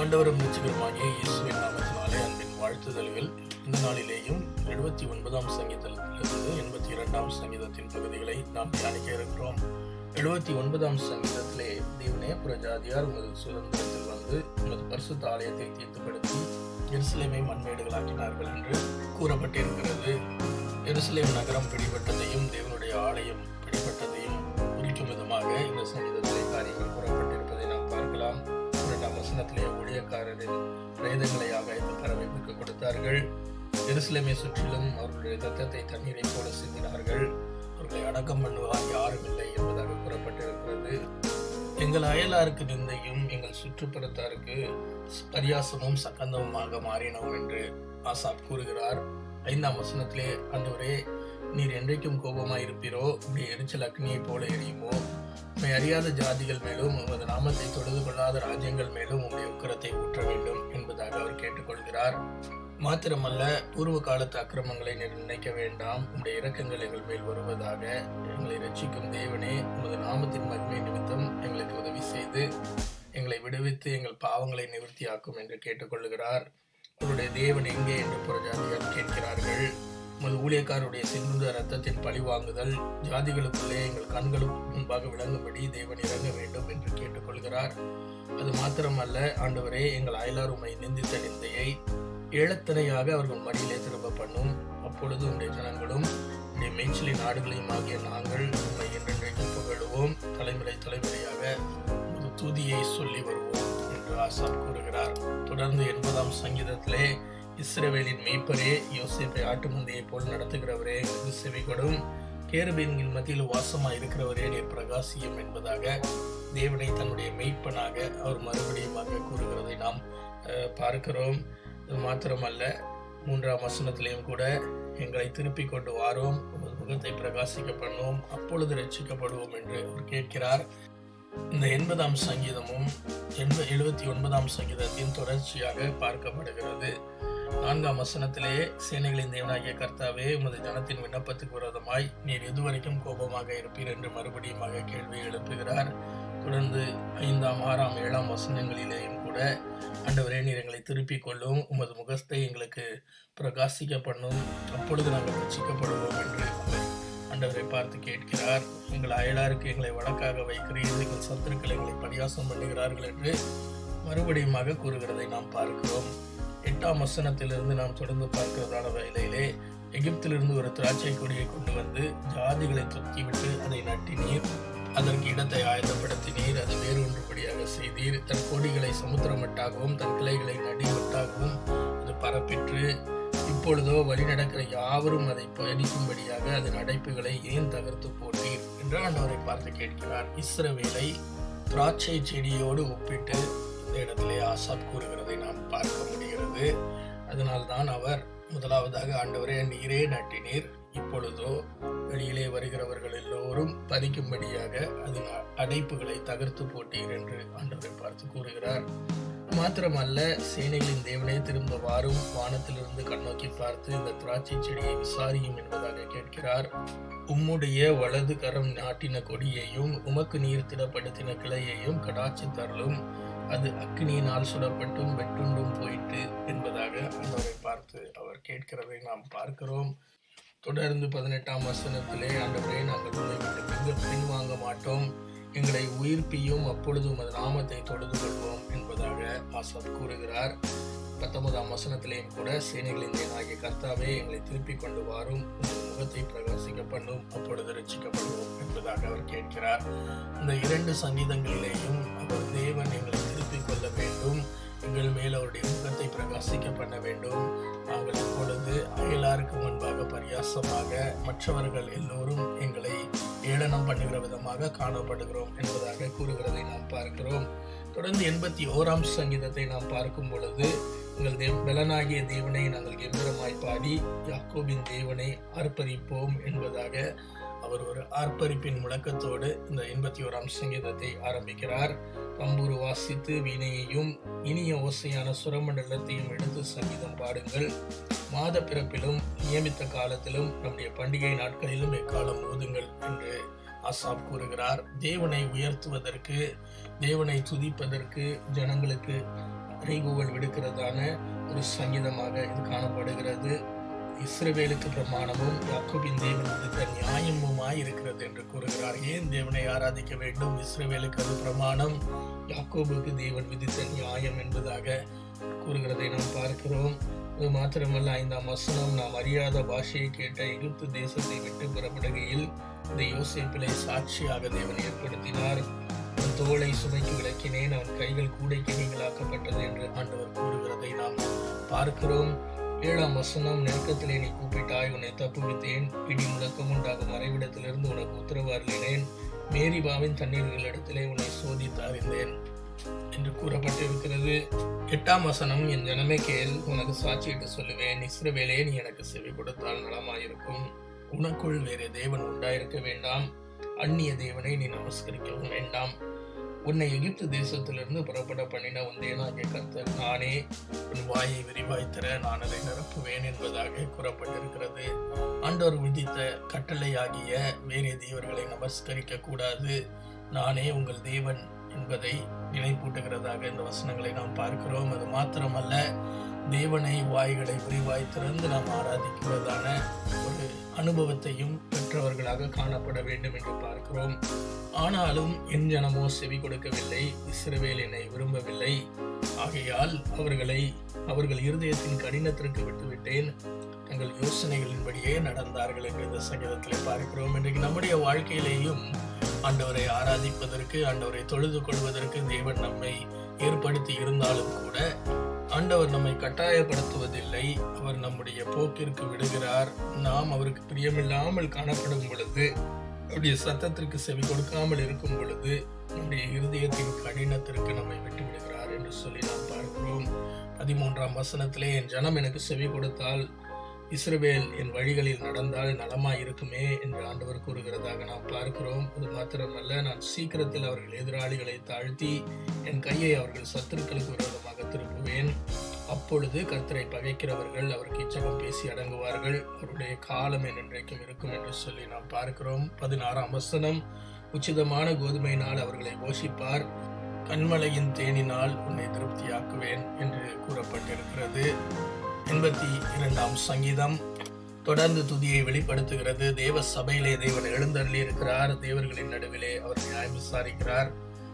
ஆண்டவரும் நிச்சயமாகிய இயேசுவின் நாமத்தினாலே அன்பின் வாழ்த்துதல்கள். இந்த நாளிலேயும் எழுபத்தி ஒன்பதாம் சங்கீதத்திலிருந்து எண்பத்தி இரண்டாம் சங்கீதத்தின் பகுதிகளை நாம் தியானிக்க இருக்கிறோம். எழுபத்தி ஒன்பதாம் சங்கீதத்திலே தேவனே புறஜாதியார் உமது சுதந்திரத்தில் வந்து உமது பரிசுத்த ஆலயத்தை தீர்த்துப்படுத்தி எருசலேமை மண்மேடுகளாக்கினார்கள் என்று கூறப்பட்டிருக்கிறது. எருசலேம் நகரம் பிடிபட்டதையும் தேவனுடைய ஆலயம் பிடிபட்டதையும் குறிக்கும் விதமாக இந்த சங்கீதத்திலே காரியங்கள் கூறப்பட்டிருப்பதை நாம் பார்க்கலாம். இரண்டாம் வசனத்திலே ஊழியக்காரரின் பிரேதங்களை ஆகாயத்தில் பறவைக்கு கொடுத்தார்கள். எருசலேமை சுற்றிலும் அவர்களுடைய ரத்தத்தை தண்ணீரை போல சிந்தினார்கள். அவர்களை அடக்கம் பண்ணுவார் யாரும் இல்லை என்பதாக கூறப்பட்டிருக்கிறது. எங்கள் அயலாருக்கு நிந்தையும் எங்கள் சுற்றுப்புறத்தாருக்கு பரியாசமும் சக்கந்தமுமாக மாறினோம் என்று ஆசாப் கூறுகிறார். ஐந்தாம் வசனத்திலே ஆண்டவரே நீர் என்றைக்கும் கோபமாயிருப்பீரோ? உடைய எரிச்சல் அக்னியைப் போல எரியுமோ? உண்மை அறியாத ஜாதிகள் மேலும் உமது நாமத்தை தொழுது கொள்ளாத ராஜ்யங்கள் மேலும் உங்களுடைய உக்கரத்தை ஊற்ற வேண்டும் என்பதாக அவர் கேட்டுக்கொள்கிறார். மாத்திரமல்ல பூர்வ காலத்து அக்கிரமங்களை நிர்ணயிக்க நினைக்க வேண்டாம். உங்களுடைய இரக்கங்கள் எங்கள் மேல் வருவதாக எங்களை ரட்சிக்கும் தேவனே உமது நாமத்தின் மகிமை நிமித்தம் எங்களுக்கு உதவி செய்து எங்களை விடுவித்து எங்கள் பாவங்களை நிவர்த்தியாக்கும் என்று கேட்டுக்கொள்கிறார். உங்களுடைய தேவன் எங்கே என்று புறஜாதியார் கேட்கிறார்கள். உமது ஊழியக்காருடைய சிந்துந்த ரத்தத்தின் பழி வாங்குதல் ஜாதிகளுக்குள்ளே எங்கள் கண்களுக்கு முன்பாக விளங்கும்படி தேவன் இறங்க வேண்டும் என்று கேட்டுக்கொள்கிறார். அது மாத்திரமல்ல ஆண்டவரே எங்கள் அயலார் உமை நிந்தித்த நிந்தையை ஏழத்தனையாக அவர்கள் மடியிலே திரும்ப பண்ணும். அப்பொழுது உடைய ஜனங்களும் உடைய மேய்ச்சலின் நாடுகளையும் ஆகிய நாங்கள் உண்மை என்றென்றைக்கும் புகழுவோம். தலைமுறை தலைமுறையாக ஒரு துதியை சொல்லி வருவோம் என்று ஆசான் கூறுகிறார். தொடர்ந்து எண்பதாம் சங்கீதத்திலே இஸ்ரேவேலின் மெய்ப்பரே யோசேப்பை ஆட்டு மந்தையை போல் நடத்துகிறவரே எங்களுக்கு செவிகொடும். கேருபீன்கின் மத்தியில் வாசமாக இருக்கிறவரே நீர் பிரகாசியம் என்பதாக தேவனை தன்னுடைய மெய்ப்பனாக அவர் மறுபடியுமாக கூறுகிறதை நாம் பார்க்கிறோம். இது மாத்திரமல்ல மூன்றாம் வசனத்திலையும் கூட எங்களை திருப்பி கொண்டு வாரோம் உமது முகத்தை பிரகாசிக்க பண்ணுவோம் அப்பொழுது ரட்சிக்கப்படுவோம் என்று அவர் கேட்கிறார். இந்த எண்பதாம் சங்கீதமும் எண்ப எழுபத்தி ஒன்பதாம் சங்கீதத்தின் தொடர்ச்சியாக பார்க்கப்படுகிறது. நான்காம் வசனத்திலே சேனைகளின் தேவனாகிய கர்த்தாவே உமது ஜனத்தின் விண்ணப்பத்துக்கு விரோதமாய் நீர் எதுவரைக்கும் கோபமாக இருப்பீர் என்று மறுபடியுமாக கேள்வி எழுப்புகிறார். தொடர்ந்து ஐந்தாம் ஆறாம் ஏழாம் வசனங்களிலேயும் கூட அண்டவரே நீர் எங்களை திருப்பிக் கொள்ளும் உமது முகத்தை எங்களுக்கு பிரகாசிக்க பண்ணும் அப்பொழுது நாங்கள் ரசிக்கப்படுவோம் என்று அண்டவரை ஆண்டவரை பார்த்து கேட்கிறார். எங்கள் அயலாருக்கு எங்களை வழக்காக வைக்கிறீர் எங்கள் சத்துருக்கள் எங்களை பரியாசம் பண்ணுகிறார்கள் என்று மறுபடியுமாக கூறுகிறதை நாம் பார்க்கிறோம். எட்டாம் வசனத்திலிருந்து நாம் தொடர்ந்து பார்க்கிறதான வேலையிலே எகிப்திலிருந்து ஒரு திராட்சை கொடியை கொண்டு வந்து ஜாதிகளை தொத்திவிட்டு அதை நட்டினீர். அதற்கு இடத்தை ஆயத்தப்படுத்தினீர். அதை வேறொன்றுபடியாக செய்தீர். தன் கொடிகளை சமுத்திரமட்டாகவும் தன் கிளைகளை நடிவட்டாகவும் அது பரப்பிற்று. இப்பொழுதோ வழி நடக்கிற யாவரும் அதை பயணிக்கும்படியாக அதன் அடைப்புகளை ஏன் தகர்த்து போட்டீர்? என்று ஆண்டவரை பார்த்து கேட்கிறார். இஸ்ரவேலை திராட்சை செடியோடு ஒப்பிட்டு இந்த இடத்திலே ஆசாப் கூறுகிறதை நாம் பார்க்க இருக்கிறது. அதனால்தான் அவர் முதலாவதாக ஆண்டவரே நீரே நட்டினீர். இப்பொழுதோ வெளியிலே வருகிறவர்கள் எல்லோரும் பறிக்கும்படியாக அதன் அடைப்புகளை தகர்த்து போட்டீர் என்று ஆண்டவரை பார்த்து கூறுகிறார். மாத்திரமல்ல சேனைகளின் தேவனே திரும்ப வாரும் வானத்திலிருந்து கண்ணோக்கி பார்த்து இந்த திராட்சை செடியை விசாரியும் என்பதாக கேட்கிறார். உம்முடைய வலது கரம் நாட்டின கொடியையும் உமக்கு நீர் திடப்படுத்தின கிளையையும் கடாச்சி தரலும் அது அக்னியினால் சுடப்பட்டும் வெட்டுண்டும் போயிட்டு என்பதாக ஆண்டவரை பார்த்து அவர் கேட்கிறதை நாம் பார்க்கிறோம். தொடர்ந்து பதினெட்டாம் வசனத்திலே ஆண்டவரே நாங்கள் உங்களை விட்டு பிங்க பின்வாங்க மாட்டோம். எங்களை உயிர்ப்பியும் அப்பொழுது உமது நாமத்தை தொழுது கொள்வோம் என்பதாக ஆசாத் கூறுகிறார். பத்தொன்பதாம் வசனத்திலேயும் கூட சேனைகளின் தேவனாகிய கர்த்தாவே எங்களை திருப்பிக் கொண்டு வாரும். உங்கள் முகத்தை பிரகாசிக்க பண்ணும் அப்பொழுது ரசிக்கப்படுவோம் என்பதாக அவர் கேட்கிறார். இந்த இரண்டு சங்கீதங்களிலேயும் அவர் தேவன் எங்களை கொள்ள வேண்டும். எங்கள் மேல் அவருடைய முகத்தை பிரகாசிக்க பண்ண வேண்டும். நாங்கள் இப்பொழுது அயலாருக்கு முன்பாக பரியாசமாக மற்றவர்கள் எல்லோரும் எங்களை ஏளனம் பண்ணுகிற விதமாக காணப்படுகிறோம் என்பதாக கூறுகிறதை நாம் பார்க்கிறோம். தொடர்ந்து எண்பத்தி ஓராம் சங்கீதத்தை நாம் பார்க்கும் பொழுது எங்கள் தேவ் பலனாகிய தேவனை நாங்கள் கம்பீரமாய் பாடி யாக்கோபின் தேவனை ஆர்ப்பரிப்போம் என்பதாக அவர் ஒரு ஆர்ப்பரிப்பின் முழக்கத்தோடு இந்த எண்பத்தி ஓராம் சங்கீதத்தை ஆரம்பிக்கிறார். தம்பூர் வாசித்து வீணையையும் இனிய ஓசையான சுரமண்டலத்தையும் எடுத்து சங்கீதம் பாடுங்கள். மாத பிறப்பிலும் நியமித்த காலத்திலும் நம்முடைய பண்டிகை நாட்களிலும் எக்காலம் ஓதுங்கள் என்று ஆசாப் கூறுகிறார். தேவனை உயர்த்துவதற்கு தேவனை துதிப்பதற்கு ஜனங்களுக்கு அறைகூவல் விடுக்கிறதான ஒரு சங்கீதமாக இது காணப்படுகிறது. இஸ்ரவேலுக்கு பிரமாணமும் யாக்கோபின் தேவன் இருக்கிறது என்று கூறுகிறார். ஏன் தேவனை ஆராதிக்க வேண்டும்? இஸ்ரேவேலுக்கு அது பிரமாணம். யாக்கோபுக்கு தேவன் விதித்த நியாயம் என்பதாக கூறுகிறதை நாம் பார்க்கிறோம். அது மாத்திரமல்ல ஐந்தாம் வசனம் நாம் அறியாத பாஷையை கேட்ட எகிப்து தேசத்தை விட்டு புறப்படுகையில் இந்த யோசிப்பிலை சாட்சியாக தேவன் ஏற்படுத்தினார். உன் தோளை சுமைக்கு விளக்கினேன் அவன் கைகள் கூடைக்கு நீங்களாக்கப்பட்டது என்று ஆண்டவர் கூறுகிறதை நாம் பார்க்கிறோம். ஏழாம் வசனம் நெருக்கத்திலே நீ கூப்பிட்டாய் உன்னை தப்புவித்தேன். இடி முழக்கம் உண்டாகும் மறைவிடத்திலிருந்து உனக்கு உத்தரவு அருளினேன். மேரிபாவின் தண்ணீர்களிடத்திலே உன்னை சோதித்து அறிந்தேன் என்று கூறப்பட்டிருக்கிறது. எட்டாம் வசனம் என் ஜனமே கேள் உனக்கு சாட்சியிட்டு சொல்லுவேன். இஸ்ரவேலே நீ எனக்கு செவி கொடுத்தால் நலமாயிருக்கும். உனக்குள் வேறு தேவன் உண்டாயிருக்க வேண்டாம். அந்நிய தேவனை நீ நமஸ்கரிக்கவும் வேண்டாம். உன்னை எகிப்து தேசத்திலிருந்து புறப்பட பண்ணின உன் தேவனாகிய கர்த்தர் நானே உன் வாயை விரிவாய்த்தர நான் அதை நிரப்புவேன் என்பதாக கூறப்பட்டிருக்கிறது. ஆண்டவர் விதித்த கட்டளையாகிய வேறே தேவர்களை நமஸ்கரிக்க கூடாது. நானே உங்கள் தேவன் என்பதை நினைப்பூட்டுகிறதாக இந்த வசனங்களை நாம் பார்க்கிறோம். அது மாத்திரமல்ல தேவனை வாய்களை விரிவாய் திறந்து நாம் ஆராதிக்கிறதான ஒரு அனுபவத்தையும் பெற்றவர்களாக காணப்பட வேண்டும் என்று பார்க்கிறோம். ஆனாலும் என் ஜனமோ செவி கொடுக்கவில்லை இஸ்ரவேல் என்னை விரும்பவில்லை. ஆகையால் அவர்களை அவர்கள் இருதயத்தின் கடினத்திற்கு விட்டுவிட்டேன். தங்கள் யோசனைகளின்படியே நடந்தார்கள் என்று இந்த சங்கீதத்தில் பார்க்கிறோம். இன்றைக்கு நம்முடைய வாழ்க்கையிலேயும் ஆண்டவரை ஆராதிப்பதற்கு ஆண்டவரை தொழுது கொள்வதற்கு தேவன் நம்மை ஏற்படுத்தி இருந்தாலும் கூட ஆண்டவர் நம்மை கட்டாயப்படுத்துவதில்லை. அவர் நம்முடைய போக்கிற்கு விடுகிறார். நாம் அவருக்கு பிரியமில்லாமல் காணப்படும் பொழுது அவருடைய சத்தத்திற்கு செவி கொடுக்காமல் இருக்கும் பொழுது நம்முடைய இருதயத்தின் கடினத்திற்கு நம்மை விட்டு விடுகிறார் என்று சொல்லி நாம் பார்க்கிறோம். பதிமூன்றாம் வசனத்திலே என் ஜனம் எனக்கு செவி கொடுத்தால் இஸ்ரவேல் என் வழிகளில் நடந்தால் நலமாய் இருக்குமே என்று ஆண்டவர் கூறுகிறதாக நாம் பார்க்கிறோம். அது மாத்திரமல்ல நான் சீக்கிரத்தில் அவர்கள் எதிராளிகளை தாழ்த்தி என் கையை அவர்கள் சத்துருக்களுக்கு விரோதமாக திருப்புவேன். அப்பொழுது கர்த்தரை பகைக்கிறவர்கள் அவருக்கு இச்சகம் பேசி அடங்குவார்கள். அவருடைய காலம் என்றைக்கும் இருக்கும் என்று சொல்லி நாம் பார்க்கிறோம். பதினாறாம் வசனம் உச்சிதமான கோதுமையினால் அவர்களை போஷிப்பார் கண்மலையின் தேனினால் உன்னை திருப்தியாக்குவேன் என்று கூறப்பட்டிருக்கிறது. எண்பத்தி இரண்டாம் சங்கீதம். தொடர்ந்து துதியை வெளிப்படுத்துகிறது. தேவ சபையிலே தேவன் எழுந்தருளி இருக்கிறார். தேவர்களின் நடுவிலே அவர் நியாயம் விசாரிக்கிறார்.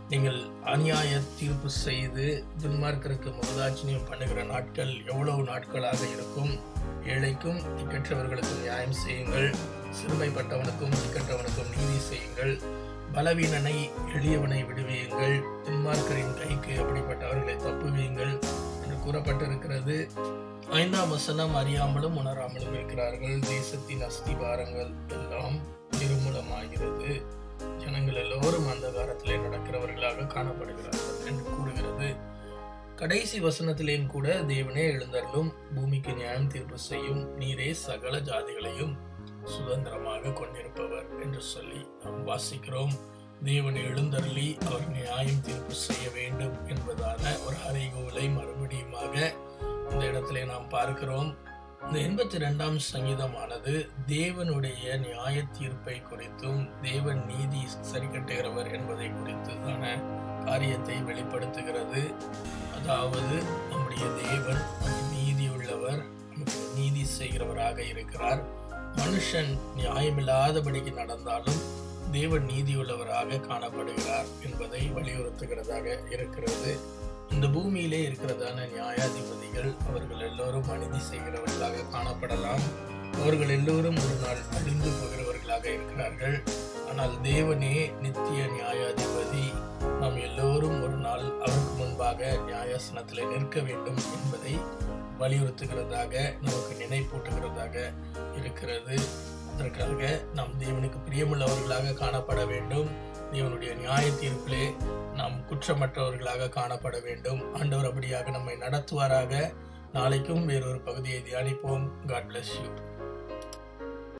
நீங்கள் அநியாய தீர்ப்பு செய்து துன்மார்க்கருக்கு முகதாட்சியம் பண்ணுகிற நாட்கள் எவ்வளவு நாட்களாக இருக்கும்? ஏழைக்கும் திக்கற்றவர்களுக்கும் நியாயம் செய்யுங்கள். சிறுமைப்பட்டவனுக்கும் திக்கற்றவனுக்கும் நீதி செய்யுங்கள். பலவீனனை எளியவனை விடுவியுங்கள். துன்மார்க்கரின் கைக்கு அப்படிப்பட்டவர்களை தப்புவியுங்கள் என்று கூறப்பட்டிருக்கிறது. ஐந்தாம் வசனம் அறியாமலும் உணராமலும் இருக்கிறார்கள். தேசத்தின் அஸ்திவாரங்கள் எல்லாம் நிர்மூலமாகிறது ஜனங்கள் எல்லோரும் அந்த காலத்திலே நடக்கிறவர்களாக காணப்படுகிறார்கள் என்று கூறுகிறது. கடைசி வசனத்திலேயும் கூட தேவனே எழுந்தருளும். பூமிக்கு நியாயம் தீர்ப்பு செய்யும் நீரே சகல ஜாதிகளையும் சுதந்திரமாக கொண்டிருப்பவர் என்று சொல்லி நாம் வாசிக்கிறோம். தேவன் எழுந்தருளி அவர் நியாயம் தீர்ப்பு செய்ய வேண்டும் என்பதான ஒரு அறைகோலை மறுபடியுமாக இந்த இடத்திலே நாம் பார்க்கிறோம். இந்த எண்பத்தி ரெண்டாம் சங்கீதமானது தேவனுடைய நியாய தீர்ப்பை குறித்தும் தேவன் நீதி சரி கட்டுகிறவர் என்பதை குறித்துதான காரியத்தை வெளிப்படுத்துகிறது. அதாவது நம்முடைய தேவன் நீதி உள்ளவர் நீதி செய்கிறவராக இருக்கிறார். மனுஷன் நியாயமில்லாதபடிக்கு நடந்தாலும் தேவன் நீதியுள்ளவராக காணப்படுகிறார் என்பதை வலியுறுத்துகிறதாக இருக்கிறது. இந்த பூமியிலே இருக்கிறதான நியாயாதிபதிகள் அவர்கள் எல்லோரும் அநீதி செய்கிறவர்களாக காணப்படலாம். அவர்கள் எல்லோரும் ஒரு நாள் அழிந்து போகிறவர்களாக இருக்கிறார்கள். ஆனால் தேவனே நித்திய நியாயாதிபதி நாம் எல்லோரும் ஒரு நாள் அவருக்கு முன்பாக நியாயாசனத்தில் நிற்க வேண்டும் என்பதை வலியுறுத்துகிறதாக நமக்கு நினைப்பூட்டுகிறதாக இருக்கிறது. அதற்காக நாம் தேவனுக்கு பிரியமுள்ளவர்களாக காணப்பட வேண்டும். தேவனுடைய நியாய தீர்ப்பிலே நாம் குற்றமற்றவர்களாக காணப்பட வேண்டும். ஆண்டவர் அப்படியாக நம்மை நடத்துவாராக. நாளைக்கும் வேறொரு பகுதியை தியானிப்போம். God bless you